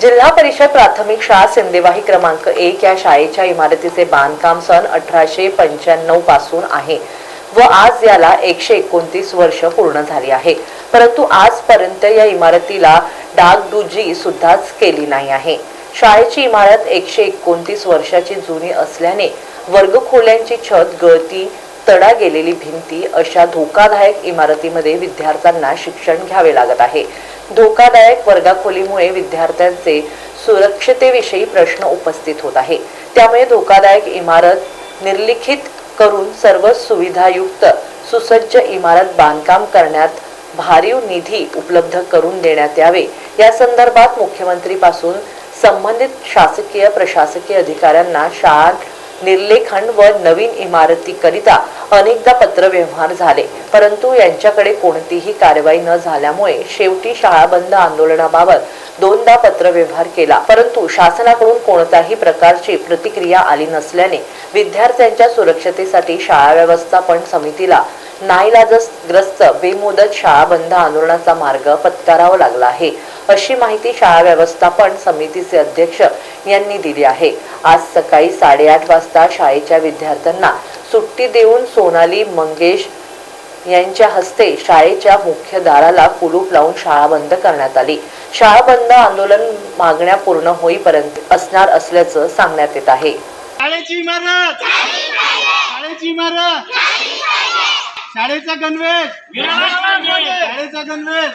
जिल्हा परिषद प्राथमिक शाळा सिंदेवाही क्रमांक एक या शाळेच्या इमारतीचे बांधकाम सन अठराशे पंच्याण्णवपासून आहे व आज याला एकशे एकोणतीस वर्ष पूर्ण झाली आहे. परंतु आजपर्यंत या इमारतीला डागडुजी सुद्धाच केली नाही आहे. शाळेची इमारत एकशे एकोणतीस वर्षाची जुनी असल्याने वर्गखोल्यांची छत गळती तडा गेलेली भिंती अशा धोकादायक इमारतीमध्ये विद्यार्थ्यांना शिक्षण घ्यावे लागत आहे. धोकादायक वर्गाखोलीमुळे विद्यार्थ्यांचे सुरक्षतेविषयी प्रश्न उपस्थित होत आहे. त्यामुळे धोकादायक इमारत निर्लिखित करून सर्व सुविधायुक्त सुसज्ज इमारत बांधकाम करण्यात भारीव निधी उपलब्ध करून देण्यात यावे. या संदर्भात मुख्यमंत्रीपासून संबंधित शासकीय प्रशासकीय अधिकाऱ्यांना शाळा निर्लेखन व नवीन इमारतीकरिता अनेकदा पत्रव्यवहार झाले. परंतु यांच्याकडे कोणतीही कारवाई न झाल्यामुळे शेवटी शाळा बंद आंदोलनाबाबत दोनदा पत्रव्यवहार केला. परंतु शासनाकडून कोणत्याही प्रकारची प्रतिक्रिया आली नसल्याने विद्यार्थ्यांच्या सुरक्षतेसाठी शाळा व्यवस्थापन समितीला नाईलाजग्रस्त बेमुदत शाळा बंद आंदोलनाचा मार्ग पत्करावा लागला आहे. अशी माहिती शाळा व्यवस्थापन समितीचे अध्यक्ष यांनी दिली आहे. आज सकाळी साडेआठ वाजता शाळेच्या विद्यार्थ्यांना सुट्टी देऊन सोनाली मंगेश यांच्या हस्ते शाळेच्या मुख्य दाराला कुलूप लावून शाळा बंद करण्यात आली. शाळा बंद आंदोलन मागण्या पूर्ण होईपर्यंत असणार असल्याचं सांगण्यात येत आहे शाळेची इमारत शाळेची इमारत शाळेचा गणवेश. शाळेचा गणवेश.